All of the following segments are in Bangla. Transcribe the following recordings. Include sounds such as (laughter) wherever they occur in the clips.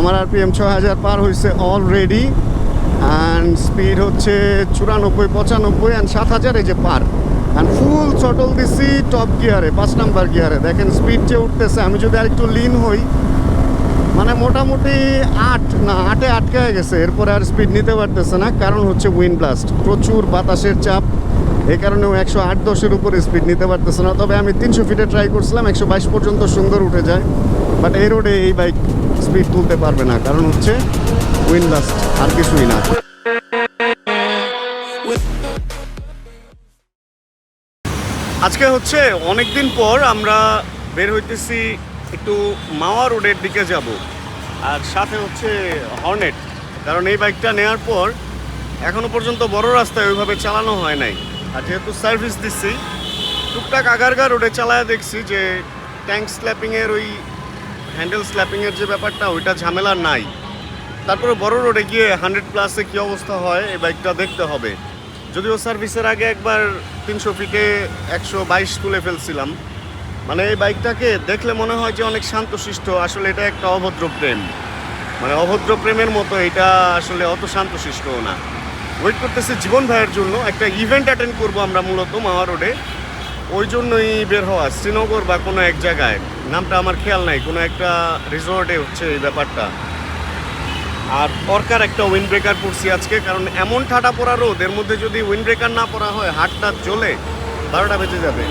আমার আরপিএম ছয় হাজার পার হয়েছে অলরেডি অ্যান্ড স্পিড হচ্ছে চুরানব্বই, পঁচানব্বই অ্যান্ড সাত হাজার এই যে পার। অ্যান্ড ফুল চটল দিছি টপ গিয়ারে পাঁচ নাম্বার গিয়ারে দেখেন স্পিড যে উঠতেছে, আমি যদি আরেকটু লিন হই মানে মোটামুটি আট, না, আটে আটকে গেছে। এরপরে আর স্পিড নিতে পারতেছে না, কারণ হচ্ছে উইন্ড ব্লাস্ট প্রচুর বাতাসের চাপ, এই কারণে ও একশো আট, দশের উপরে স্পিড নিতে পারতেছে না। তবে আমি তিনশো ফিটে ট্রাই করছিলাম, একশো বাইশ পর্যন্ত সুন্দর উঠে যায়। বাট এই রোডে এই বাইক স্পিড তুলতে পারবে না, কারণ হচ্ছে উইন্ড ব্লাস্ট আর কিছুই না। আজকে হচ্ছে অনেক দিন পর আমরা বের হইতেছি একটু মাওয়া রোডের দিকে যাব, আর সাথে হচ্ছে হর্নেট, কারণ এই বাইকটা নেওয়ার পর এখনও পর্যন্ত বড় রাস্তায় ওইভাবে চালানো হয় নাই। আর যেহেতু সার্ভিস দিচ্ছি, টুকটাক আগারগা রোডে চালায় দেখছি যে ট্যাঙ্ক স্ল্যাপিংয়ের ওই হ্যান্ডেল স্ল্যাপিংয়ের যে ব্যাপারটা, ওইটা ঝামেলা নাই। তারপরে বড় রোডে গিয়ে হান্ড্রেড প্লাসে কী অবস্থা হয়, এই বাইকটা দেখতে হবে। যদিও সার্ভিসের আগে একবার তিনশো ফিটে একশো বাইশ তুলে ফেলছিলাম। মানে এই বাইকটাকে দেখলে মনে হয় যে অনেক শান্তশিষ্ট, আসলে এটা একটা অভদ্র প্রেম। মানে অভদ্র প্রেমের মতো এটা আসলে অত শান্তশিষ্টও না। ওয়েট করতেছি জীবন ভাইয়ের জন্য, একটা ইভেন্ট অ্যাটেন্ড করব আমরা মূলত মাওয়া রোডে। ওই জন্যই বের হওয়া, শ্রীনগর বা কোনো এক জায়গায়। নামটা আমার খেয়াল নাই, কোনো একটা রিসোর্টে হচ্ছে এই ব্যাপারটা। আর দরকার একটা উইন্ড ব্রেকার পড়ছি আজকে, কারণ এমন ঠাটা পড়া রোদ, এর মধ্যে যদি উইন্ড ব্রেকার না পড়া হয়, হাটটা জ্বলে, বারোটা বেজে যাবে।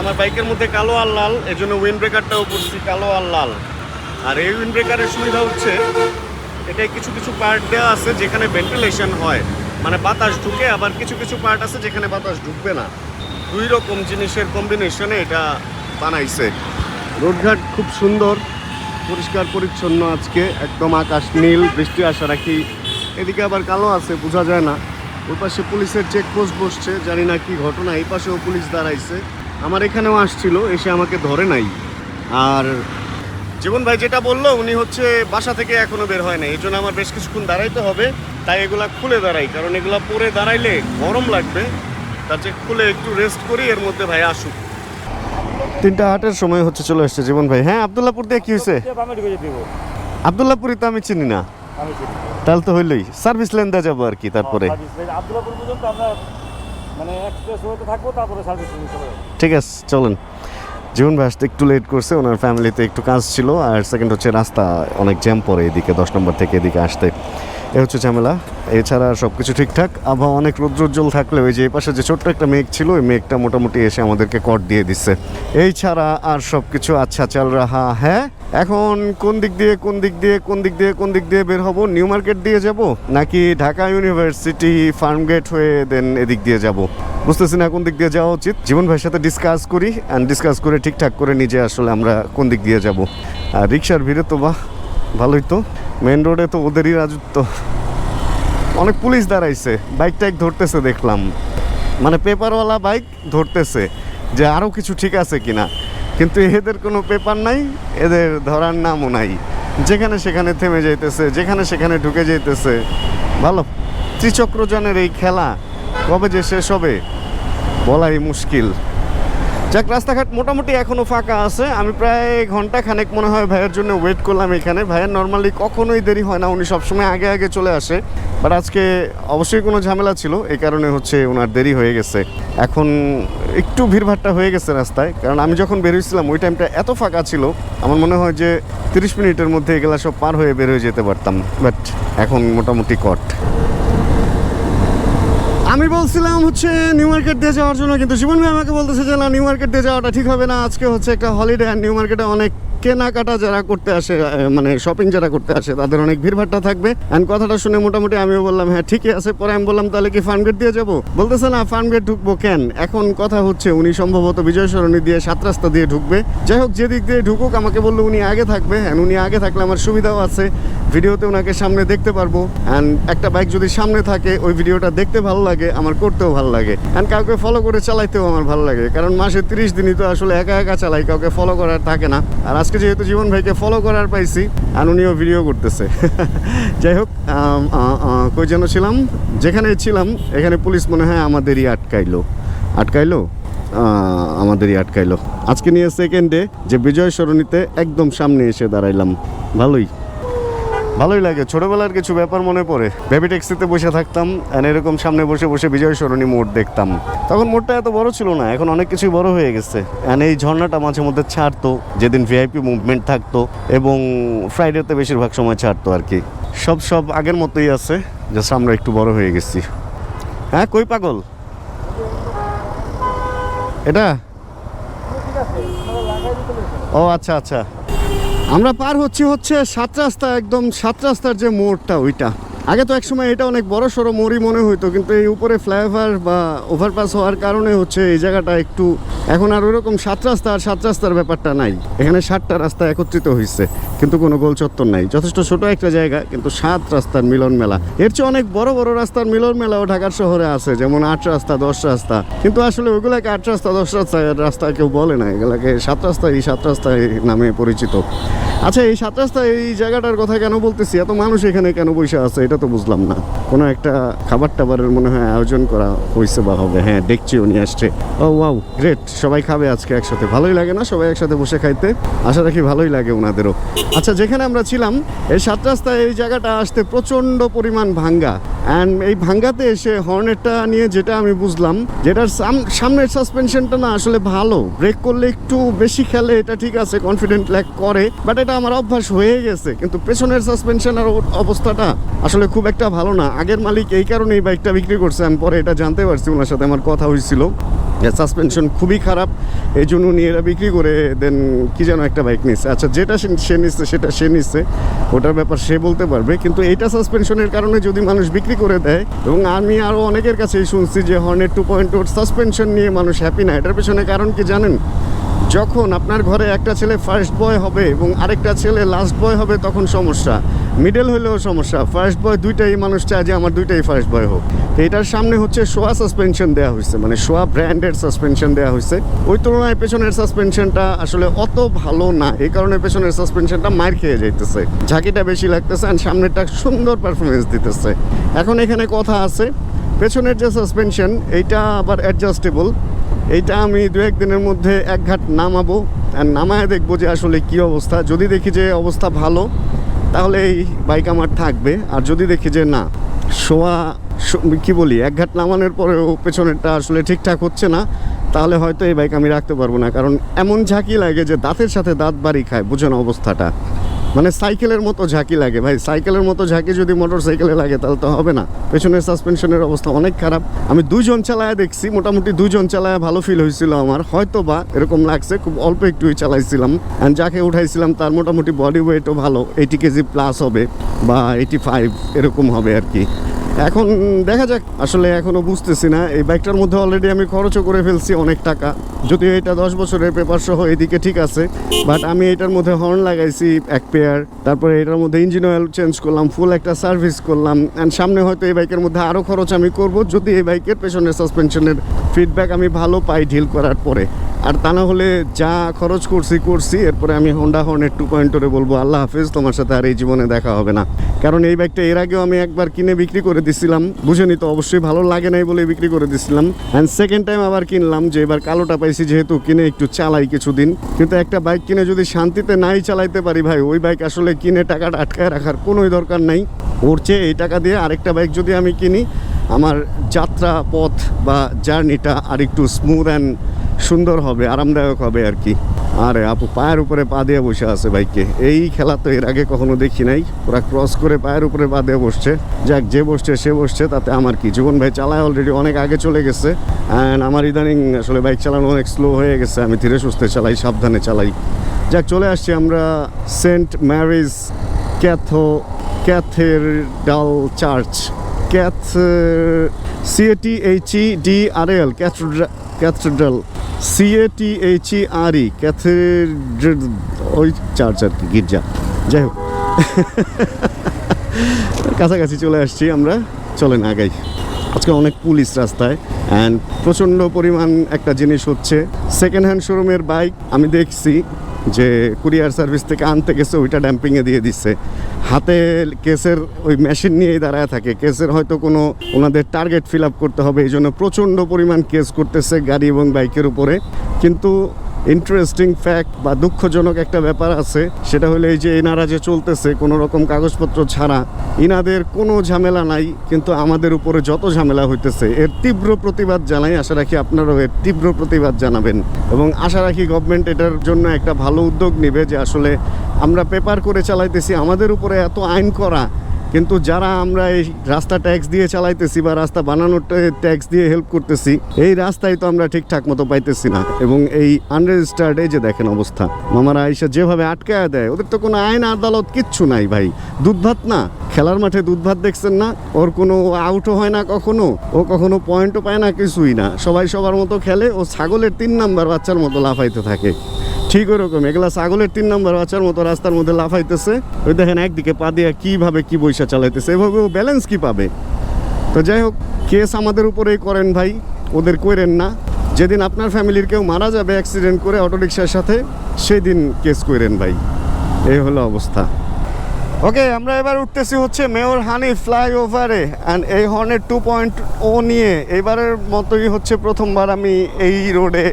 আমার বাইকের মধ্যে কালো আর লাল এই জন্য উইন্ড ব্রেকারটাও পড়ছি কালো আর লাল। আর এই উইন্ড ব্রেকারের সুবিধা হচ্ছে, এটায় কিছু কিছু পার্ট দেওয়া আছে যেখানে ভেন্টিলেশন হয়। মানে বাতাস ঢুকে, আবার কিছু কিছু পার্ট আছে যেখানে বাতাস ঢুকবে না। দুই রকম জিনিসের কম্বিনেশনে এটা বানাইছে। রোডঘাট খুব সুন্দর, পরিষ্কার, পরিচ্ছন্ন আজকে, একদম আকাশ নীল, বৃষ্টি আশা রাখি। এদিকে আবার কালো আছে, বোঝা যায় না। ওই পাশে পুলিশের চেকপোস্ট বসছে, জানি না কি ঘটনা, এই পাশেও পুলিশ দাঁড়াইছে। আমার এখানেও আসছিল, এসে আমাকে ধরে নাই। আর জীবন ভাই যেটা বলল, উনি হচ্ছে বাসা থেকে এখনও বের হয় না এই জন্য আমার বেশ কিছুক্ষণ দাঁড়াইতে হবে। তাই এগুলা খুলে দাঁড়াই, কারণ এগুলা পরে দাঁড়াইলে গরম লাগবে। তার চেয়ে খুলে একটু রেস্ট করি, এর মধ্যে ভাই আসুক। তিনটা হাটের সময় হচ্ছে চলে আসছে জীবন ভাই। হ্যাঁ আবদুল্লাপুর দিয়ে কি হয়েছে? আবদুল্লাপুরি তো আমি চিনি না। তাহলে তো হইলই। সার্ভিস লেন দেওয়া যাব আর কি তারপরে। মানে থাকব তারপরে যাব। ঠিক আছে চলেন। জীবন ভাই আসতে একটু লেট করছে ওনার ফ্যামিলিতে একটু কাজ ছিল আর সেকেন্ড হচ্ছে রাস্তা অনেক জ্যাম পরে এদিকে দশ নম্বর থেকে এদিকে আসতে। এ হচ্ছে ঝামেলা। এছাড়া সব কিছু ঠিকঠাক। আবহাওয়া অনেক রৌদ্রোজ্জ্বল থাকলে ওই যে এই পাশে যে ছোট্ট একটা মেঘ ছিল, ওই মেঘটা মোটামুটি এসে আমাদেরকে কট দিয়ে দিচ্ছে। এই ছাড়া আর সব কিছু আচ্ছা চাল রাহা হ্যাঁ? এখন কোন দিক দিয়ে, কোন দিক দিয়ে, কোন দিক দিয়ে, কোন দিক দিয়ে বের হব? নিউ মার্কেট দিয়ে যাব? নাকি ঢাকা ইউনিভার্সিটি ফার্মগেট হয়ে দেন এদিক দিয়ে যাব? বুঝতেছি না কোন দিক দিয়ে যাওয়া উচিত। জীবন ভাইয়ের সাথে ডিসকাস করি অ্যান্ড ডিসকাস করে ঠিকঠাক করে নিজে আসলে আমরা কোন দিক দিয়ে যাব। আর রিক্সার ভিড়ে তো বাহ, ভালোই তো। মেন রোডে তো ওদেরই রাজত্ব। অনেক পুলিশ দাঁড়াইছে বাইক টাইক ধরতেছে দেখলাম। মানে পেপারওয়ালা বাইক ধরতেছে যে আরও কিছু ঠিক আছে কিনা। কিন্তু এদের কোনো পেপার নাই, এদের ধরার নামও নাই। যেখানে সেখানে থেমে যাইতেছে, যেখানে সেখানে ঢুকে যাইতেছে। ভালো ত্রিচক্রজনের এই খেলা, কবে যে শেষ হবে, বলাই মুশকিল। যাক, রাস্তাঘাট মোটামুটি এখনও ফাঁকা আছে। আমি প্রায় ঘণ্টা খানেক মনে হয় ভাইয়ের জন্য ওয়েট করলাম এখানে। ভাইয়ের নর্মালি কখনোই দেরি হয় না, উনি সবসময় আগে আগে চলে আসে। বাট আজকে অবশ্যই কোনো ঝামেলা ছিল, এই কারণে হচ্ছে ওনার দেরি হয়ে গেছে। এখন একটু ভিড়ভাট্টা হয়ে গেছে রাস্তায়, কারণ আমি যখন বেরোইছিলাম ওই টাইমটা এত ফাঁকা ছিল, আমার মনে হয় যে তিরিশ মিনিটের মধ্যে এগুলা সব পার হয়ে বের হয়ে যেতে পারতাম। বাট এখন মোটামুটি কট আমি বলছিলাম হচ্ছে নিউ মার্কেট দিয়ে যাওয়ার জন্য, কিন্তু জীবন ভাই আমাকে বলতেছে যে, না, নিউ মার্কেট দিয়ে যাওয়াটা ঠিক হবে না। আজকে হচ্ছে একটা হলিডে আর নিউ মার্কেটে অনেক কেনাকাটা যারা করতে আসে মানে শপিং যারা করতে আসে, তাদের অনেক ভিড়ভাট্টা থাকবে। অ্যান্ড কথাটা শুনে মোটামুটি আমিও বললাম হ্যাঁ ঠিকই আছে। পরে আমি বললাম, তাহলে কি ফার্মগেট দিয়ে যাব? বলতেছে, না ফার্মগেট ঢুকবো কেন? এখন কথা হচ্ছে, উনি সম্ভবত বিজয় সরণি দিয়ে সাত রাস্তা দিয়ে ঢুকবে। যাই হোক, যেদিক দিয়ে ঢুকুক, আমাকে বলল উনি আগে থাকবে। অ্যান্ড উনি আগে থাকলে আমার সুবিধাও আছে। ভিডিওতে ওনাকে সামনে দেখতে পারব। অ্যান্ড একটা বাইক যদি সামনে থাকে, ওই ভিডিওটা দেখতে ভালো লাগে, আমার করতেও ভালো লাগে। অ্যান্ড কাউকে ফলো করে চালাইতেও আমার ভালো লাগে। কারণ মাসে তিরিশ দিনই তো আসলে একা একা চালাই, কাউকে ফলো করার থাকে না। আর আজকে যেহেতু জীবন ভাইকে ফলো করার পাইছি আর উনিও ভিডিও করতেছে (laughs) যাই হোক কই যেন ছিলাম? যেখানে ছিলাম, এখানে পুলিশ মনে হয় আমাদেরই আটকাইলো। আটকাইলো? আমাদেরই আটকাইলো। আজকে নিয়ে সেকেন্ডে যে বিজয় সরণিতে একদম সামনে এসে দাঁড়াইলাম। ভালোই। ভালোই লাগে। ছোটবেলার কিছু ব্যাপার মনে পড়ে। বেবি ট্যাক্সিতে বসে থাকতাম আর এরকম সামনে বসে বসে বিজয় সরণী মোড় দেখতাম। তখন মোড়টা এত বড় ছিল না, এখন অনেক কিছুই বড় হয়ে গেছে। আর এই ঝর্ণাটা মাঝে মধ্যে ছাড়তো, যেদিন ভিআইপি মুভমেন্ট থাকতো, এবং ফ্রাইডেতে বেশিরভাগ সময় ছাড়তো আর কি। সব সব আগের মতোই আছে জাস্ট আমরা একটু বড় হয়ে গেছি। হ্যাঁ কই পাগল? এটা? ও আচ্ছা আচ্ছা। আমরা পার হচ্ছি হচ্ছে সাত রাস্তা একদম সাত রাস্তার যে মোড়টা ওইটা। আগে তো একসময় এটা অনেক বড় সড়ো মোড়ই মনে হইতো, কিন্তু এই উপরে ফ্লাইওভার বা ওভারপাস হওয়ার কারণে হচ্ছে এই জায়গাটা একটু, এখন আর ওরকম সাত রাস্তা আর সাত রাস্তার ব্যাপারটা নাই। এখানে সাতটা রাস্তা একত্রিত হয়েছে কিন্তু কোনো গোল চত্বর নাই। যথেষ্ট ছোট একটা জায়গা, কিন্তু সাত রাস্তার মিলন মেলা। এর চেয়ে অনেক বড় বড় রাস্তার মিলন মেলাও ঢাকার শহরে আছে, যেমন আট রাস্তা, দশ রাস্তা। কিন্তু আসলে ওগুলাকে আট রাস্তা, দশ রাস্তা রাস্তা কেউ বলে না, এগুলাকে সাত রাস্তা এই সাত রাস্তায় নামে পরিচিত। আচ্ছা এই সাত রাস্তা এই জায়গাটার কথা কেন বলতেছি? এত মানুষ এখানে কেন বসে আছে? এটা তো বুঝলাম না। কোনো একটা খাবার টাবারের মনে হয় আয়োজন করা হয়েছে বা হবে। হ্যাঁ দেখছিও নিয়ে আসছে। ও ওয়াও গ্রেট সবাই খাবে আজকে একসাথে। ভালোই লাগে না সবাই একসাথে বসে খাইতে? আশা রাখি ভালোই লাগে ওনাদেরও আচ্ছা যেখানে আমরা ছিলাম, এই সাত রাস্তায় এই জায়গাটা আসতে প্রচণ্ড পরিমাণ ভাঙ্গা। অ্যান্ড এই ভাঙ্গাতে এসে হর্নেটটা নিয়ে যেটা আমি বুঝলাম, যেটার সাম- সামনের সাসপেনশনটা না আসলে ভালো। ব্রেক করলে একটু বেশি খেলে এটা ঠিক আছে কনফিডেন্ট ল্যাক করে বাট এটা আমার অভ্যাস হয়ে গেছে। কিন্তু পেছনের সাসপেনশনের অবস্থাটা আসলে খুব একটা ভালো না। আগের মালিক এই কারণে এই বাইকটা বিক্রি করছে, আমি পরে এটা জানতে পারছি, ওনার সাথে আমার কথা হয়েছিল। সাসপেনশন খুবই খারাপ এই জন্য উনি এরা বিক্রি করে দেন, কি যেন একটা বাইক নিচ্ছে আচ্ছা যেটা সে নিচ্ছে সেটা সে নিচ্ছে ওটার ব্যাপার সে বলতে পারবে, কিন্তু এইটা সাসপেনশনের কারণে যদি মানুষ বিক্রি করে দেয়, এবং আমি আরও অনেকের কাছেই শুনছি যে হর্নের টু পয়েন্ট ওর সাসপেনশন নিয়ে মানুষ হ্যাপি না। এটার পেছনে কারণ কি জানেন? যখন আপনার ঘরে একটা ছেলে ফার্স্ট বয় হবে এবং আরেকটা ছেলে লাস্ট বয় হবে, তখন সমস্যা। মিডল হলেও সমস্যা। ফার্স্ট বয় দুইটাই মানুষ চায় যে আমার দুইটাই ফার্স্ট বয় হোক। তো এটার সামনে হচ্ছে সোয়া সাসপেনশন দেওয়া হয়েছে মানে সোয়া ব্র্যান্ডের সাসপেনশন দেওয়া হয়েছে। ওই তুলনায় পেছনের সাসপেনশনটা আসলে অত ভালো না, এই কারণে পেছনের সাসপেনশনটা মার খেয়ে যাইতেছে। ঝাঁকিটা বেশি লাগতেছে আর সামনেরটা সুন্দর পারফরমেন্স দিতেছে। এখন এখানে কথা আছে, পেছনের যে সাসপেনশন এইটা আবার অ্যাডজাস্টেবল এইটা আমি দু একদিনের মধ্যে এক ঘাট নামাবো আর নামায় দেখব যে আসলে কি অবস্থা। যদি দেখি যে অবস্থা ভালো তাহলে এই বাইক আমার থাকবে। আর যদি দেখি যে না, শোয়া কি বলি, এক ঘাট নামানোর পরেও পেছনেরটা আসলে ঠিকঠাক হচ্ছে না, তাহলে হয়তো এই বাইক আমি রাখতে পারব না। কারণ এমন ঝাঁকি লাগে যে দাঁতের সাথে দাঁত বাড়ি খায় বোঝানো অবস্থাটা। মানে সাইকেলের মতো ঝাঁকি লাগে ভাই। সাইকেলের মতো ঝাঁকি যদি মোটর সাইকেলে লাগে, তাহলে তো হবে না। পেছনের সাসপেনশনের অবস্থা অনেক খারাপ। আমি দুজন চালায় দেখছি, মোটামুটি দুজন চালায় ভালো ফিল হয়েছিল আমার। হয়তো বা এরকম লাগছে, খুব অল্প একটুই চালাইছিলাম। অ্যান্ড যাকে উঠাইছিলাম, তার মোটামুটি বডি ওয়েটও ভালো। এইটি কেজি প্লাস হবে বা এইটি ফাইভ এরকম হবে আর কি। এখন দেখা যাক, আসলে এখনও বুঝতেছি না। এই বাইকটার মধ্যে অলরেডি আমি খরচও করে ফেলছি অনেক টাকা। যদিও এটা দশ বছরের পেপার সহ এদিকে ঠিক আছে বাট আমি এটার মধ্যে হর্ন লাগাইছি, এক পেয়ার তারপরে এটার মধ্যে ইঞ্জিন অয়েল চেঞ্জ করলাম ফুল একটা সার্ভিস করলাম অ্যান্ড সামনে হয়তো এই বাইকের মধ্যে আরও খরচ আমি করব, যদি এই বাইকের পেছনের সাসপেনশনের ফিডব্যাক আমি ভালো পাই ঢিল করার পরে। আর তা না হলে যা খরচ করছি করছি, এরপরে আমি হোন্ডা হর্নের টু পয়েন্টরে বলব, আল্লাহ হাফিজ, তোমার সাথে আর এই জীবনে দেখা হবে না। কারণ এই বাইকটা এর আগেও আমি একবার কিনে বিক্রি করে দিছিলাম। বুঝেনি তো, অবশ্যই ভালো লাগে নাই বলে বিক্রি করে দিছিলাম। অ্যান্ড সেকেন্ড টাইম আবার কিনলাম যে এবার কালোটা পাইছি, যেহেতু কিনে একটু চালাই কিছুদিন। কিন্তু একটা বাইক কিনে যদি শান্তিতে নাই চালাইতে পারি ভাই, ওই বাইক আসলে কিনে টাকাটা আটকায় রাখার কোনোই দরকার নাই। ওর চেয়ে এই টাকা দিয়ে আরেকটা বাইক যদি আমি কিনি, আমার যাত্রা পথ বা জার্নিটা আর একটু স্মুথ অ্যান্ড সুন্দর হবে, আরামদায়ক হবে আর কি। আরে আপু, পায়ের উপরে পা দিয়ে বসে আছে বাইকে। এই খেলা তো এর আগে কখনো দেখি নাই। ওরা ক্রস করে পায়ের উপরে পা দিয়ে বসছে। যাক, যে বসছে, সে বসছে, তাতে আমার কি? জীবন ভাই চালায় অলরেডি অনেক আগে চলে গেছে। অ্যান্ড আমার ইদানিং আসলে বাইক চালানো অনেক স্লো হয়ে গেছে। আমি ধীরে সুস্থে চালাই, সাবধানে চালাই। যাক, চলে আসছি আমরা সেন্ট ম্যারিজ ক্যাথো, ক্যাথের ডাল church. Cath C A T H, E, D, R, L cathedral E R E cathedral, ওই চার্চ আর কি, গির্জা, যাই হোক। কাছাকাছি চলে আসছি আমরা, চলেন আগাই। আজকে অনেক পুলিশ রাস্তায় অ্যান্ড প্রচণ্ড পরিমাণ একটা জিনিস হচ্ছে সেকেন্ড হ্যান্ড শোরুমের বাইক আমি দেখছি। যে কুরিয়ার সার্ভিস থেকে আনতে গেছে, ওইটা ড্যাম্পিংয়ে দিয়ে দিচ্ছে। হাতে কেসের ওই মেশিন নিয়েই দাঁড়ায় থাকে। কেসের হয়তো কোনো ওনাদের টার্গেট ফিল আপ করতে হবে, এই জন্য প্রচণ্ড পরিমাণ কেস করতেছে গাড়ি এবং বাইকের উপরে। কিন্তু ইন্টারেস্টিং ফ্যাক্ট বা দুঃখজনক একটা ব্যাপার আছে, সেটা হলো এই যে এনারা যে চলতেছে কোনো রকম কাগজপত্র ছাড়া, ইনাদের কোনো ঝামেলা নাই, কিন্তু আমাদের উপরে যত ঝামেলা হইতেছে, এর তীব্র প্রতিবাদ জানাই, আশা রাখি আপনারাও এর তীব্র প্রতিবাদ জানাবেন। এবং আশা রাখি গভর্নমেন্ট এটার জন্য একটা ভালো উদ্যোগ নেবে যে আসলে আমরা পেপার করে চালাইতেছি, আমাদের উপরে এত আইন করা কিন্তু যারা আমরা এই রাস্তা ট্যাক্স দিয়ে চালাইতেছি বা রাস্তা বানানোর ট্যাক্স দিয়ে হেল্প করতেছি, এই রাস্তায় তো আমরা ঠিকঠাক মতো পাইতেছি না। এবং এই আনরেজিস্টার্ড এই যে দেখেন অবস্থা, মামারা আইসা যেভাবে আটকায় দেয়, ওদের তো কোনো আইন আদালত কিচ্ছু নাই ভাই। দুধ ভাত না, খেলার মাঠে দুধ ভাত দেখছেন না, ওর কোনো আউটও হয় না কখনো, ও কখনো পয়েন্টও পায় না কিছুই না। সবাই সবার মতো খেলে, ও ছাগলের তিন নাম্বার বাচ্চার মতো লাফাইতে থাকে। ঠিক ওরকম। এগুলা ছাগলের তিন নম্বর বাচ্চার মতো রাস্তার মধ্যে লাফাইতেছে। ওই দেখেন একদিকে পা দিয়ে কীভাবে কী বৈশা চালাইতেছে। এভাবে ব্যালেন্স কী পাবে? তো যাই হোক কেস আমাদের উপরেই করেন ভাই। ওদের করেন না। যেদিন আপনার ফ্যামিলির কেউ মারা যাবে অ্যাক্সিডেন্ট করে অটোরিকশার সাথে সেই দিন কেস করেন ভাই। এই হলো অবস্থা। ওকে আমরা এবার উঠতেছি হচ্ছে মেয়র হানি ফ্লাইওভারে। অ্যান্ড এই হর্নের টু পয়েন্ট ও নিয়ে এবারের মতোই হচ্ছে প্রথমবার আমি এই রোডে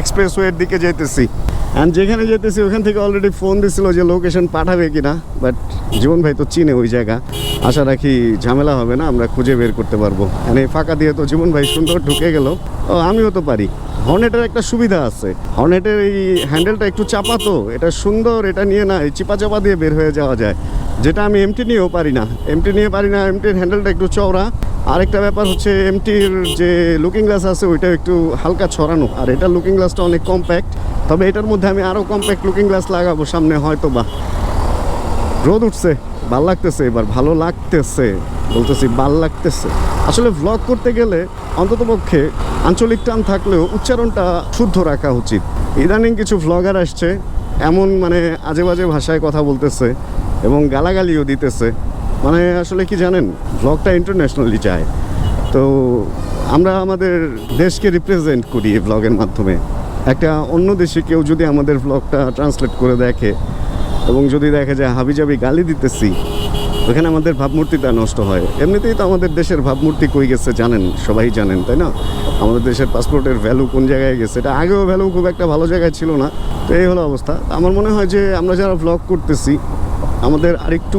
এক্সপ্রেসওয়ের দিকে যেতেছি অ্যান্ড যেখানে যেতেছি, ওখান থেকে অলরেডি ফোন দিছিল যে লোকেশন পাঠাবে কিনা বাট জীবন ভাই তো চিনে ওই জায়গা। আশা রাখি ঝামেলা হবে না, আমরা খুঁজে বের করতে পারব। মানে ফাঁকা দিয়ে তো জীবন ভাই সুন্দর ঢুকে গেল। ও, আমিও তো পারি। হর্নেটের একটা সুবিধা আছে। হর্নেটের এই হ্যান্ডেলটা একটু চাপা তো, এটা সুন্দর, এটা নিয়ে না, এই চিপা চাপা দিয়ে বের হয়ে যাওয়া যায়। যেটা আমি এমটি নিয়েও পারি না। এমটি নিয়ে পারি না এমটির হ্যান্ডেলটা একটু চওড়া। আরেকটা ব্যাপার হচ্ছে এমটির যে লুকিং গ্লাস আছে, ওইটা একটু হালকা ছড়ানো। আর এটা লুকিং গ্লাসটা অনেক কম্প্যাক্ট তবে এটার মধ্যে আমি আরও কম্প্যাক্ট লুকিং গ্লাস লাগাবো, সামনে হয়তো বা রোদ উঠছে, ভালো লাগতেছে এবার, ভালো লাগতেছে, বলতেছি ভালো লাগতেছে। আসলে ভ্লগ করতে গেলে অন্ততপক্ষে আঞ্চলিক টান থাকলেও উচ্চারণটা শুদ্ধ রাখা উচিত। ইদানিং কিছু ভ্লগার আসছে, এমন মানে আজে বাজে ভাষায় কথা বলতেছে এবং গালাগালিও দিতেছে। মানে আসলে কি জানেন ভ্লগটা ইন্টারন্যাশনালি যায়। তো আমরা আমাদের দেশকে রিপ্রেজেন্ট করি এই ভ্লগের মাধ্যমে। একটা অন্য দেশে কেউ যদি আমাদের ভ্লগটা ট্রান্সলেট করে দেখে এবং যদি দেখে যে হাবিজাবি গালি দিতেছি, ওখানে আমাদের ভাবমূর্তিটা নষ্ট হয়। এমনিতেই তো আমাদের দেশের ভাবমূর্তি কই গেছে জানেন, সবাই জানেন, তাই না? আমাদের দেশের পাসপোর্টের ভ্যালু কোন জায়গায় গেছে? এটা আগেও ভ্যালু খুব একটা ভালো জায়গায় ছিল না। তো এই হলো অবস্থা। আমার মনে হয় যে, আমরা যারা ভ্লগ করতেছি আমাদের আরেকটু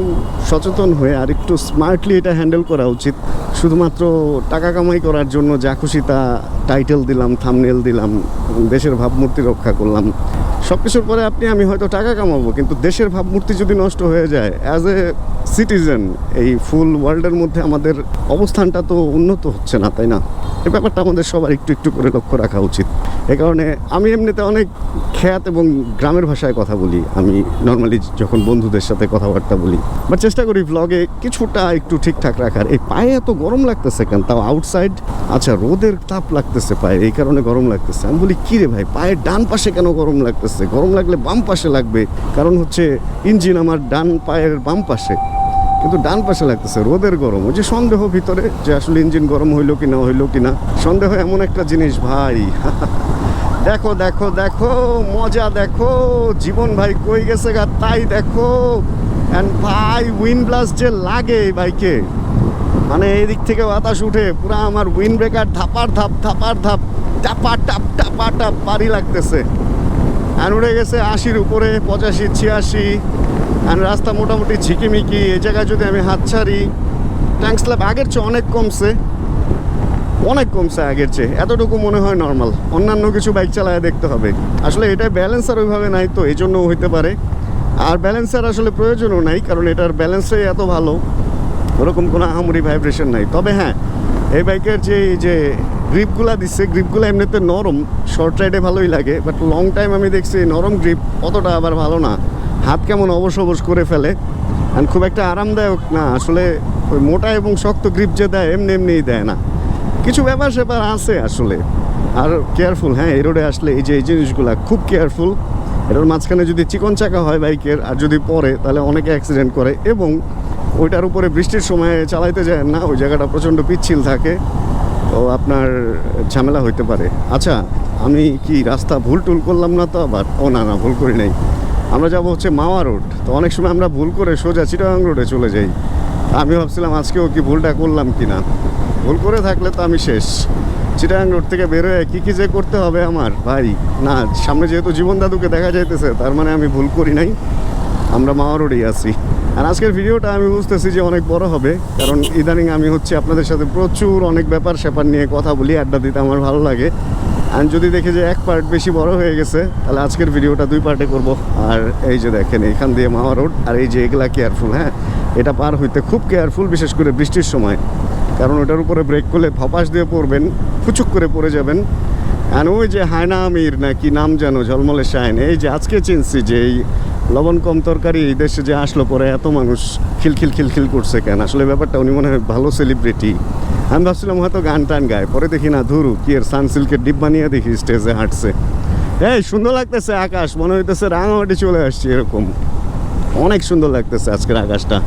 সচেতন হয়ে, আরেকটু স্মার্টলি এটা হ্যান্ডেল করা উচিত। শুধুমাত্র টাকা কামাই করার জন্য যা খুশি তা টাইটেল দিলাম থামনেল দিলাম, দেশের ভাবমূর্তি রক্ষা করলাম। সব কিছুর পরে আপনি, আমি হয়তো টাকা কামাবো, কিন্তু দেশের ভাবমূর্তি যদি নষ্ট হয়ে যায় অ্যাজ এ সিটিজেন এই ফুল ওয়ার্ল্ডের মধ্যে আমাদের অবস্থানটা তো উন্নত হচ্ছে না, তাই না? এই ব্যাপারটা আমাদের সবার একটু একটু করে লক্ষ্য রাখা উচিত। এ কারণে আমি এমনিতে অনেক খ্যাত এবং গ্রামের ভাষায় কথা বলি। আমি নর্মালি যখন বন্ধুদের সাথে কথাবার্তা বলি বাট চেষ্টা করি ব্লগে কিছুটা একটু ঠিকঠাক রাখার। এই পায়ে এত গরম লাগতেছে কেন? তাও আউটসাইড আচ্ছা রোদের তাপ লাগতেছে পায়ে, এই কারণে গরম লাগতেছে। আমি বলি, কী রে ভাই, পায়ের ডান পাশে কেন গরম লাগতেছে? গরম লাগলে বাম পাশে লাগবে। কারণ হচ্ছে ইঞ্জিন আমার ডান পায়ের বাম পাশে। কিন্তু ডান পাশে লাগতেছে, রোদের গরম। ওই যে সন্দেহ ভিতরে যে আসলে ইঞ্জিন গরম হইল কি না হইল কি না, সন্দেহ এমন একটা জিনিস, ভাই। (laughs) দেখো দেখো দেখো, মজা দেখো, জীবন ভাই কই গেছে গা, তাই দেখো। অ্যান্ড ভাই উইন ব্লাস্ট যে লাগে এই বাইকে। মানে এই দিক থেকে বাতাস উঠে, পুরো আমার উইন ব্রেকার ধাপার ধাপ ধাপার ধাপ, টাপা, টাপ টাপা, টাপ, বাড়ি লাগতেছে। আর উড়ে গেছে আশির উপরে, পঁচাশি, ছিয়াশি। আর রাস্তা মোটামুটি ঝিকিমিকি এই জায়গায় যদি আমি হাত ছাড়ি ট্যাঙ্ক স্ল্যাব আগের চেয়ে অনেক কমছে। অনেক কমছে আগের চেয়ে। এতটুকু মনে হয় নর্মাল অন্যান্য কিছু বাইক চালায় দেখতে হবে। আসলে এটা ব্যালেন্সার ওইভাবে নাই তো এই জন্য হইতে পারে। আর ব্যালেন্সার আসলে প্রয়োজনও নাই, কারণ এটার ব্যালেন্সটাই এত ভালো। ওরকম কোনো আহামরি ভাইব্রেশন নাই। তবে হ্যাঁ এই বাইকের যে যে গ্রিপগুলা দিচ্ছে গ্রিপগুলো এমনিতে নরম। শর্ট রাইডে ভালোই লাগে বাট লং টাইম আমি দেখছি নরম গ্রিপ অতটা আবার ভালো না। হাত কেমন অবশ অবশ করে ফেলে। আর খুব একটা আরামদায়ক না, আসলে ওই মোটা এবং শক্ত গ্রিপ যে দেয়, এমনি এমনিই দেয় না। কিছু ব্যাপার স্যাপার আছে আসলে। আর কেয়ারফুল হ্যাঁ এই রোডে আসলে এই যে, এই জিনিসগুলো খুব কেয়ারফুল এটার মাঝখানে যদি চিকন চাকা হয় বাইকের, আর যদি পরে, তাহলে অনেকে অ্যাক্সিডেন্ট করে। এবং ওইটার উপরে বৃষ্টির সময় চালাইতে যায় না, ওই জায়গাটা প্রচণ্ড পিচ্ছিল থাকে। তো আপনার ঝামেলা হইতে পারে। আচ্ছা আমি কি রাস্তা ভুল টুল করলাম না তো? আবার, ও না না, ভুল করি নাই। আমরা যাব হচ্ছে মাওয়া রোড। তো অনেক সময় আমরা ভুল করে সোজা চিটাগাং রোডে চলে যাই। আমি ভাবছিলাম আজকেও কি ভুলটা করলাম কি না ভুল করে থাকলে তো আমি শেষ। চিটাং রোড থেকে বের হয়ে কী কী যে করতে হবে আমার? ভাই, না, সামনে যেহেতু জীবন দাদুকে দেখা যাইতেছে, তার মানে আমি ভুল করি নাই। আমরা মাওয়া রোডেই আছি। আর আজকের ভিডিওটা আমি বুঝতেছি যে অনেক বড় হবে। কারণ ইদানিং আমি হচ্ছে আপনাদের সাথে প্রচুর অনেক ব্যাপার স্যাপার নিয়ে কথা বলি, আড্ডা দিতে আমার ভালো লাগে। আর যদি দেখি যে এক পার্ট বেশি বড় হয়ে গেছে, তাহলে আজকের ভিডিওটা দুই পার্টে করব। আর এই যে দেখেন, এখান দিয়ে মাওয়া রোড আর এই যে এগুলা কেয়ারফুল হ্যাঁ? এটা পার হইতে খুব কেয়ারফুল বিশেষ করে বৃষ্টির সময়। কারণ ওটার উপরে ব্রেক করলে ফপাস দিয়ে পড়বেন, ফুচুক করে পড়ে যাবেন। আর ওই যে হায়না আমির না কি নাম যেন, ঝলমলে শাইন, এই যে আজকে চিনছি যে এই লবণ কম তরকারি এই দেশে যে আসলো পরে এত মানুষ খিলখিল খিলখিল করছে কেন? আসলে ব্যাপারটা উনি মনে হয় ভালো সেলিব্রিটি আমি ভাবছিলাম হয়তো গান টান গায়, পরে দেখি না, ধুরু, কি এর সানসিল্কের ডিব্বা নিয়ে দেখি স্টেজে হাঁটছে। এই, সুন্দর লাগতেছে আকাশ, মনে হইতেছে রাঙামাটি চলে আসছে এরকম। অনেক সুন্দর লাগতেছে আজকের আকাশটা।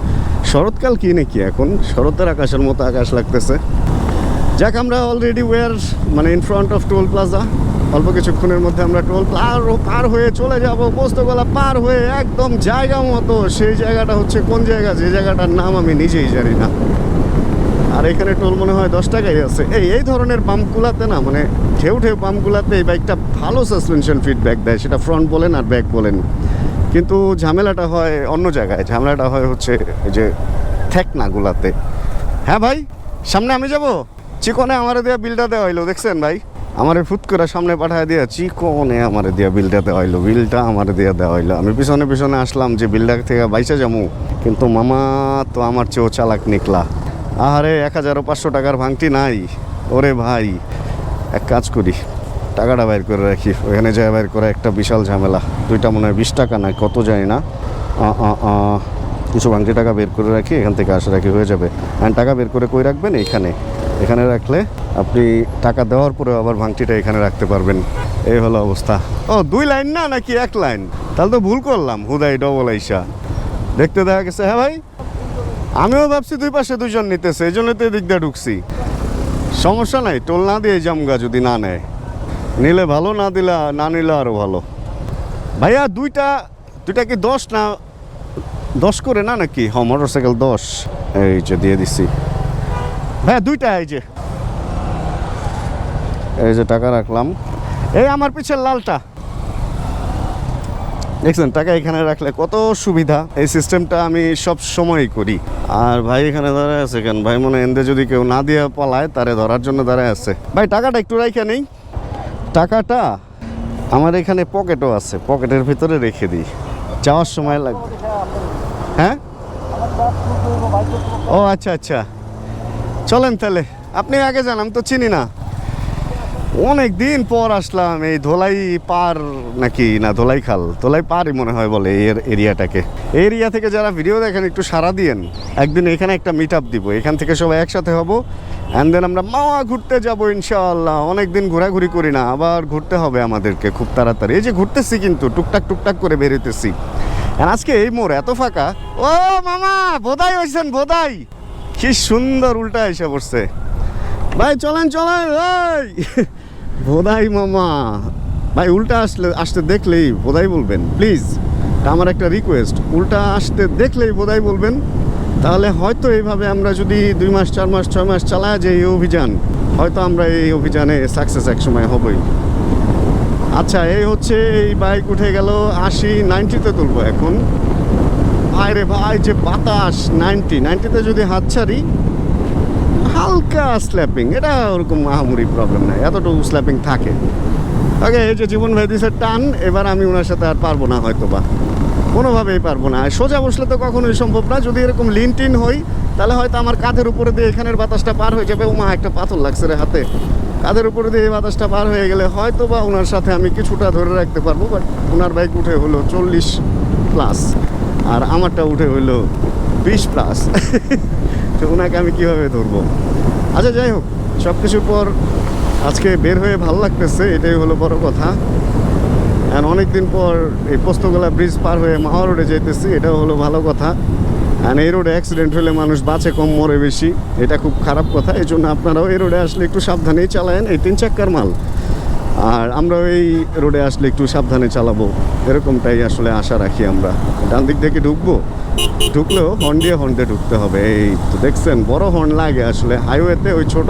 শরৎকাল কি নাকি এখন? শরতের আকাশের মতো আকাশ লাগতেছে। যাক, আমরা অলরেডি ওয়ার মানে in front of toll plaza অল্প কিছুক্ষণের মধ্যে আমরা টোল পার পার হয়ে চলে যাব পোস্তগোলা পার হয়ে একদম জায়গা মতো। সেই জায়গাটা হচ্ছে কোন জায়গা? যে জায়গাটার নাম আমি নিজেই জানি না। আর এখানে টোল মনে হয় দশ টাকাই আছে। এই এই ধরনের পাম্পগুলাতে না মানে ঢেউ ঢেউ পাম্পগুলাতে এই বাইকটা ভালো সাসপেনশন ফিডব্যাক দেয়, সেটা ফ্রন্ট বলেন আর ব্যাক বলেন। কিন্তু ঝামেলাটা হয় অন্য জায়গায়, ঝামেলাটা হয় হচ্ছে এই যে থ্যাকনাগুলাতে হ্যাঁ ভাই, সামনে আমি যাব? চিকনে আমারে দেওয়া বিলটা দেওয়া হইল, দেখছেন ভাই? আমারে ফুট করে সামনে পাঠায় দিয়া চিকনে আমারে দেওয়া বিলটা দেওয়া হইল, বিলটা আমারে দেওয়া দেওয়া হইল। আমি পিছনে পিছনে আসলাম যে বিলটা থেকে বাইসে যাব, কিন্তু মামা তো আমার চেয়েও চালাক নিকলা। আহারে, এক হাজারও পাঁচশো টাকার ভাঙটি নাই। ওরে ভাই, এক কাজ করি, টাকাটা বাইর করে রাখি। ওখানে যায় বাইর করে একটা বিশাল ঝামেলা। দুইটা মনে হয় বিশ টাকা না, কত জানি না। কিছু ভাঙটি টাকা বের করে রাখি, এখান থেকে আসা রাখি হয়ে যাবে। আর টাকা বের করে কই রাখবেন? এখানে এখানে রাখলে আপনি টাকা দেওয়ার পরে আবার ভাঙটিটা এখানে রাখতে পারবেন। এই হলো অবস্থা। ও, দুই লাইন না নাকি এক লাইন? তাহলে তো ভুল করলাম, হুদাই ডবল আইসা। দেখতে দেখা গেছে হ্যাঁ ভাই? আমিও ভাবছি দুই পাশে দুজন নিতেছে, এই জন্য তো এদিক দিয়ে ঢুকছি। সমস্যা নাই, টোল না দিয়ে জামগা যদি না নেয়। নিলে ভালো, না দিলে, না নিলে আরও ভালো। ভাইয়া, দুইটা দুইটা কি দশ না দশ করে না নাকি? হ মোটর সাইকেল দশ। এই যে দিয়ে দিছি। ভাইয়া, দুইটা, এই যে। এই যে টাকা রাখলাম। এই আমার পিছের লালটা। দেখছেন, টাকা এখানে রাখলে কত সুবিধা? এই সিস্টেমটা আমি সব সময়ই করি। আর ভাই এখানে দাঁড়ায় আছে কেন? ভাই মনে এনদে যদি কেউ না দিয়ে পালায়, তারে ধরার জন্য দাঁড়ায় আছে। ভাই, টাকাটা একটু রাইখা নেই। টাকাটা আমার এখানে পকেটও আছে। পকেটের ভিতরে রেখে দিই। যাওয়ার সময় লাগবে হ্যাঁ? ও আচ্ছা আচ্ছা। চলেন তাহলে। আপনি আগে যান আমি তো চিনি না। অনেক দিন পর আসলাম এই ধোলাই পার নাকি, না, ধোলাই খাল। ধোলাই পারই মনে হয় বলে এর এরিয়াটাকে। এরিয়া থেকে যারা ভিডিও দেখেন, একটু সারা দিয়েন। একদিন এখানে একটা মিট আপ দিব। এখান থেকে সবাই একসাথে হব। অ্যান্ড দেন আমরা মাওয়া ঘুরতে যাব ইনশাআল্লাহ। অনেক দিন ঘোরাঘুরি করি না, আবার ঘুরতে হবে আমাদেরকে খুব তাড়াতাড়ি। এই যে ঘুরতেছি কিন্তু, টুকটাক টুকটাক করে বেরোতেছি আজকে এই মোড় এত ফাঁকা। ও মামা বোধাই হয়েছেন বোধাই কি সুন্দর উল্টা এসে পড়ছে। ভাই, চলেন চলেন ভাই বোধাই মামা। ভাই, উল্টা আসলে আসতে দেখলেই বোধাই বলবেন প্লিজ আমার একটা রিকোয়েস্ট উল্টা আসতে দেখলেই বোধাই বলবেন। তাহলে হয়তো এইভাবে আমরা যদি দুই মাস, চার মাস, ছয় মাস চালায় যে এই অভিযান, হয়তো আমরা এই অভিযানে সাকসেস এক সময় হবই। আচ্ছা এই হচ্ছে, এই বাইক উঠে গেল আশি নাইনটিতে তুলবো এখন। ভাই রে ভাই, যে বাতাস নাইনটি নাইনটিতে যদি হাত ছাড়ি হালকা স্ল্যাপিং এটা ওরকম মাহামুরি প্রবলেম নাই, এতটুকু স্ল্যাপিং থাকে। ওকে এই যে জীবন ভাই ভেদিসের টান, এবার আমি ওনার সাথে আর পারব না হয়তো বা কোনোভাবেই পারব না। সোজা বসলে তো কখনোই সম্ভব না, যদি এরকম লিন টিন হই, তাহলে হয়তো আমার কাঁধের উপরে দিয়ে এখানের বাতাসটা পার হয়ে যাবে। উমা, একটা পাথর লাগছে রে হাতে। কাঁধের উপরে দিয়ে এই বাতাসটা পার হয়ে গেলে হয়তো বা ওনার সাথে আমি কিছুটা ধরে রাখতে পারব বাট ওনার বাইক উঠে হলো চল্লিশ প্লাস আর আমারটা উঠে হইল বিশ প্লাস তো ওনাকে আমি কীভাবে ধরবো? আচ্ছা যাই হোক সব কিছুর পর আজকে বের হয়ে ভালো লাগতেছে, এটাই হলো বড় কথা। আর অনেক দিন পর এই পোস্তগোলা ব্রিজ পার হয়ে মাহা রোডে যেতেছি এটাও হলো ভালো কথা। আর এই রোডে অ্যাক্সিডেন্ট হলে মানুষ বাঁচে, কম মরে বেশি। এটা খুব খারাপ কথা এই জন্য আপনারাও এই রোডে আসলে একটু সাবধানেই চালায়েন, এই তিন চাক্কার মাল। আর আমরা এই রোডে আসলে একটু সাবধানে চালাবো। এরকমটাই আসলে আশা রাখি আমরা। ডান দিক থেকে ঢুকবো। ঢুকলেও হর্ন দিয়ে হর্ন দিয়ে ঢুকতে হবে। এই তো দেখছেন, বড় হর্ন লাগে আসলে। হাইওয়েতে ওই ছোট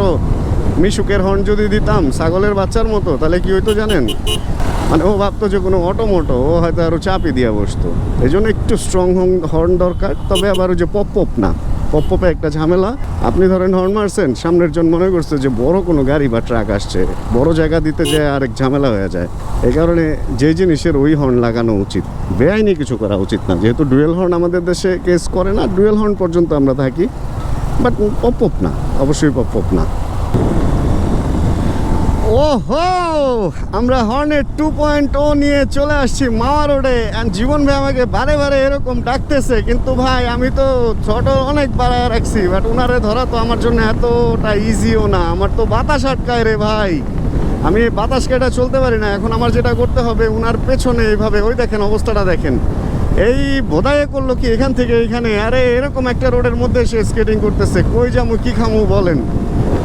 মিশুকের হর্ন যদি দিতাম, ছাগলের বাচ্চার মতো, তাহলে কি হইতো জানেন? মানে ও ভাবতো যে কোনো অটো মোটো ও হয়তো আরও চাপি দিয়ে বসতো। এই জন্য একটু স্ট্রং হর্ন দরকার, তবে আবার ওই যে পপ পপ না। পপ পপে একটা ঝামেলা। আপনি ধরেন হর্ন মারছেন, সামনের জন মনে করছে যে বড় কোনো গাড়ি বা ট্রাক আসছে। বড় জায়গা দিতে যায় আরেক ঝামেলা হয়ে যায়। এই কারণে যে জিনিসের ওই হর্ন লাগানো উচিত। বেআইনি কিছু করা উচিত না। যেহেতু ডুয়েল হর্ন আমাদের দেশে কেস করে না ডুয়েল হর্ন পর্যন্ত আমরা থাকি। বাট পপ না, অবশ্যই পপ না। ওহো, আমরা হর্নের টু পয়েন্ট ও নিয়ে চলে আসছি মাওয়া রোডে। অ্যান্ড জীবন ভাই আমাকে বারে বারে এরকম ডাকতেছে, কিন্তু ভাই আমি তো ছোট অনেক বাড়ায় রাখছি বাট ওনারে ধরা তো আমার জন্য এতটা ইজিও না। আমার তো বাতাস আটকায় রে ভাই। আমি বাতাস কেটে চলতে পারি না, এখন আমার যেটা করতে হবে ওনার পেছনে এইভাবে, ওই দেখেন অবস্থাটা দেখেন। এই বোধায় করল কি এখান থেকে এখানে আরে এরকম একটা রোডের মধ্যে সে স্কেটিং করতেছে, কই যামু কি খামু বলেন?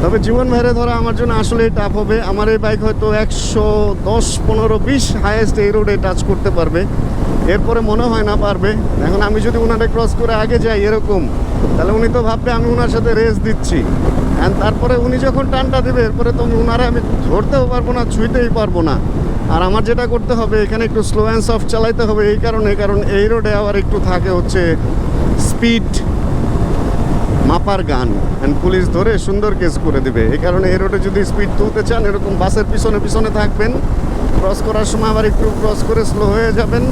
তবে জীবন ভাইরে ধরা আমার জন্য আসলেই টাফ হবে। আমার এই বাইক হয়তো একশো দশ, পনেরো, বিশ হায়েস্ট এই রোডে টাচ করতে পারবে। এরপরে মনে হয় না পারবে। এখন আমি যদি ওনারে ক্রস করে আগে যাই এরকম, তাহলে উনি তো ভাববে আমি ওনার সাথে রেস দিচ্ছি। অ্যান্ড তারপরে উনি যখন টানটা দেবে, এরপরে তো ওনারে আমি ধরতেও পারব না, ছুঁইতেই পারব না। আর আমার যেটা করতে হবে, এখানে একটু স্লো অ্যান্ড সফট চালাইতে হবে এই কারণে, কারণ এই রোডে আবার একটু থাকে হচ্ছে স্পিড মাপার গান অ্যান্ড পুলিশ ধরে সুন্দর কেস করে দিবে। এই কারণে এই রোডে যদি স্পিড তুলতে চান, এরকম বাসের পিছনে পিছনে থাকবেন। ক্রস করার সময় আবার একটু ক্রস করে স্লো হয়ে যাবেন।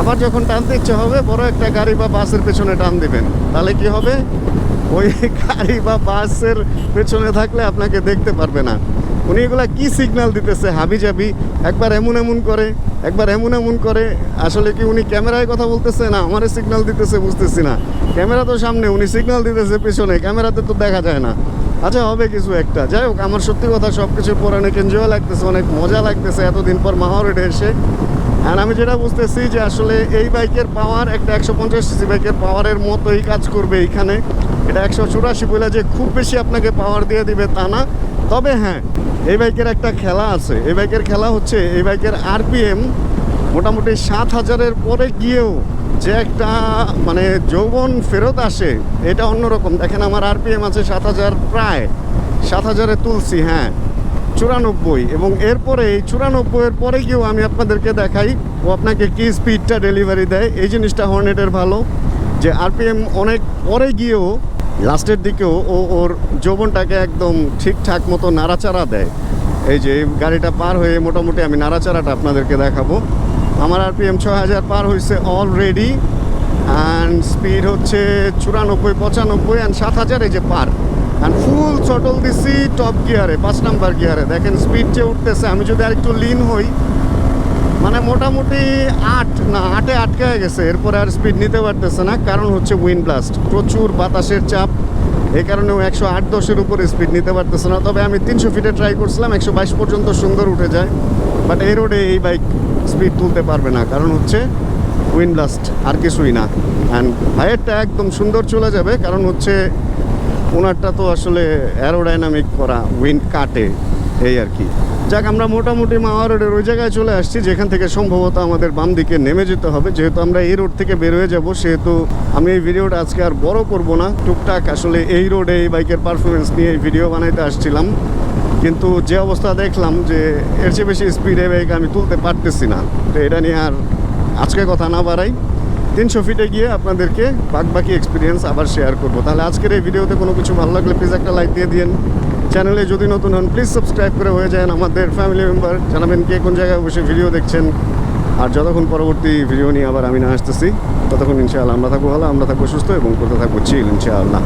আবার যখন টানতে ইচ্ছে হবে, বড় একটা গাড়ি বা বাসের পেছনে টান দিবেন। তাহলে কি হবে? ওই গাড়ি বা বাসের পেছনে থাকলে আপনাকে দেখতে পারবে না। উনি এগুলা কি সিগন্যাল দিতেছে হাবি জাবি একবার এমন এমন করে। একবার এমন এমন করে, আসলে কি উনি ক্যামেরায় কথা বলতেছে? না, আমারে সিগন্যাল দিতেছে, বুঝতেছি না। ক্যামেরা তো সামনে, উনি সিগন্যাল দিতেছে পেছনে, ক্যামেরাতে তো দেখা যায় না। আচ্ছা হবে কিছু একটা। যাই হোক, আমার সত্যি কথা সব কিছুর পর অনেক এনজয় লাগতেছে, অনেক মজা লাগতেছে, এতদিন পর মাহরেডে এসে। আর আমি যেটা বুঝতেছি যে আসলে এই বাইকের পাওয়ার একটা একশো পঞ্চাশ সিসি বাইকের পাওয়ারের মতোই কাজ করবে এইখানে। এটা একশো চুরাশি বলে যে খুব বেশি আপনাকে পাওয়ার দিয়ে দিবে তা না। তবে হ্যাঁ এই বাইকের একটা খেলা আছে। এই বাইকের খেলা হচ্ছে, এই বাইকের আরপিএম মোটামুটি সাত হাজারের পরে গিয়েও যে একটা মানে যৌবন ফেরত আসে, এটা অন্যরকম। দেখেন আমার আরপিএম আছে সাত হাজার প্রায়। সাত হাজারে তুলছি হ্যাঁ চুরানব্বই। এবং এরপরে, এই চুরানব্বইয়ের পরে গিয়েও আমি আপনাদেরকে দেখাই, ও আপনাকে কি স্পিডটা ডেলিভারি দেয়। এই জিনিসটা হর্নেটের ভালো, যে আরপিএম অনেক পরে গিয়েও লাস্টের দিকেও ও ওর যৌবনটাকে একদম ঠিকঠাক মতো নাড়াচাড়া দেয়। এই যে গাড়িটা পার হয়ে মোটামুটি আমি নাড়াচাড়াটা আপনাদেরকে দেখাবো। আমার আরপিএম ছ হাজার পার হয়েছে অলরেডি অ্যান্ড স্পিড হচ্ছে চুরানব্বই, পঁচানব্বই অ্যান্ড সাত হাজার এই যে পার। অ্যান্ড ফুল চটল দিছি টপ গিয়ারে পাঁচ নাম্বার গিয়ারে দেখেন স্পিড যে উঠতেছে, আমি যদি আর একটু লিন হই মানে মোটামুটি আট, না, আটে আটকে গেছে। এরপরে আর স্পিড নিতে পারতেছে না। কারণ হচ্ছে উইন্ড ব্লাস্ট প্রচুর বাতাসের চাপ। এই কারণেও একশো আট দশের উপরে স্পিড নিতে পারতেছে না। তবে আমি তিনশো ফিটে ট্রাই করছিলাম, একশো বাইশ পর্যন্ত সুন্দর উঠে যায়। বাট এই রোডে এই বাইক স্পিড তুলতে পারবে না। কারণ হচ্ছে উইন্ড ব্লাস্ট আর কিছুই না। অ্যান্ড ভাইয়েরটা একদম সুন্দর চলে যাবে। কারণ হচ্ছে ওনারটা তো আসলে অ্যারোডাইনামিক করা উইন্ড কাটে। এই আর কি। যাক, আমরা মোটামুটি মাওয়া রোডের ওই জায়গায় চলে আসছি, যেখান থেকে সম্ভবত আমাদের বাম দিকে নেমে যেতে হবে। যেহেতু আমরা এই রোড থেকে বের হয়ে যাব, সেহেতু আমি এই ভিডিওটা আজকে আর বড় করব না। টুকটাক আসলে এই রোডে এই বাইকের পারফরমেন্স নিয়ে এই ভিডিও বানাইতে আসছিলাম। কিন্তু যে অবস্থা দেখলাম যে এর চেয়ে বেশি স্পিডে বাইক আমি তুলতে পারতেছি না। তো এটা নিয়ে আর আজকে কথা না বাড়াই। তিনশো ফিটে গিয়ে আপনাদেরকে বাক বাকি এক্সপিরিয়েন্স আবার শেয়ার করব। তাহলে আজকের এই ভিডিওতে কোনো কিছু ভালো লাগলে প্লিজ একটা লাইক দিয়ে দিন চ্যানেলে যদি নতুন হন প্লিজ সাবস্ক্রাইব করে হয়ে যান আমাদের ফ্যামিলি মেম্বার জানাবেন কে কোন জায়গায় বসে ভিডিও দেখছেন। আর যতক্ষণ পরবর্তী ভিডিও নিয়ে আবার আমি না আসতেছি ততক্ষণ ইনশাআল্লাহ আমরা থাকব ভালো আমরা থাকব সুস্থ এবং করতে থাকব চিল ইনশাআল্লাহ।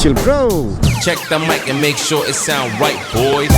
Chill bro Check the mic and make sure it sound right, boys.